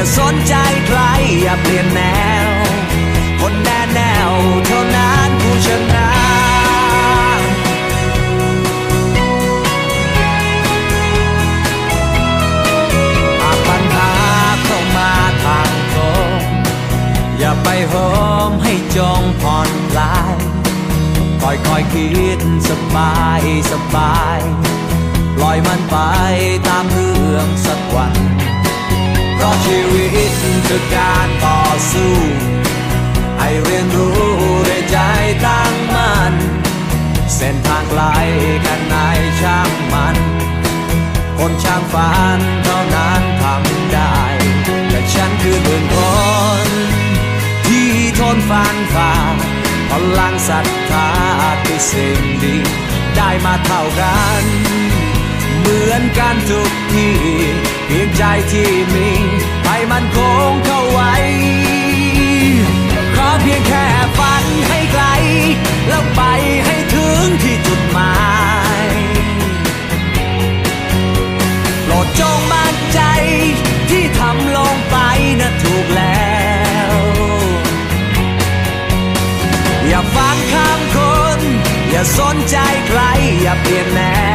อย่าสนใจใคร อย่าเปลี่ยนแนว คนแน่แนวเท่านั้นผู้ชนะหากปัญหาเข้ามาทางตรงอย่าไปโหมให้จงผ่อนคลายค่อยค่อยคิดสบายสบาย ปล่อยมันไปตามเรื่องสักวัน เพราะชีวิตคือการต่อสู้ให้เรียนรู้ด้วยใจตั้งมั่นเส้นทางไกลกันไหนช่างมัน คนช่างฝันเท่านั้นทำได้แต่ฉันคือหนึ่งคนที่ทนฟันฝ่าพลังศรัทธาคือสิ่งดี ได้มาเท่ากัน เหมือนกันทุกที่เพียงใจที่มี มันคงเข้าไว้ ขอเพียงแค่ฝันให้ไกล แล้วไปให้ถึงที่จุดหมายโปรดจงมั่นใจที่ทำลงไปนะถูกแล้ว อย่าฟังคำคน อย่าสนใจใคร อย่าเปลี่ยนแนว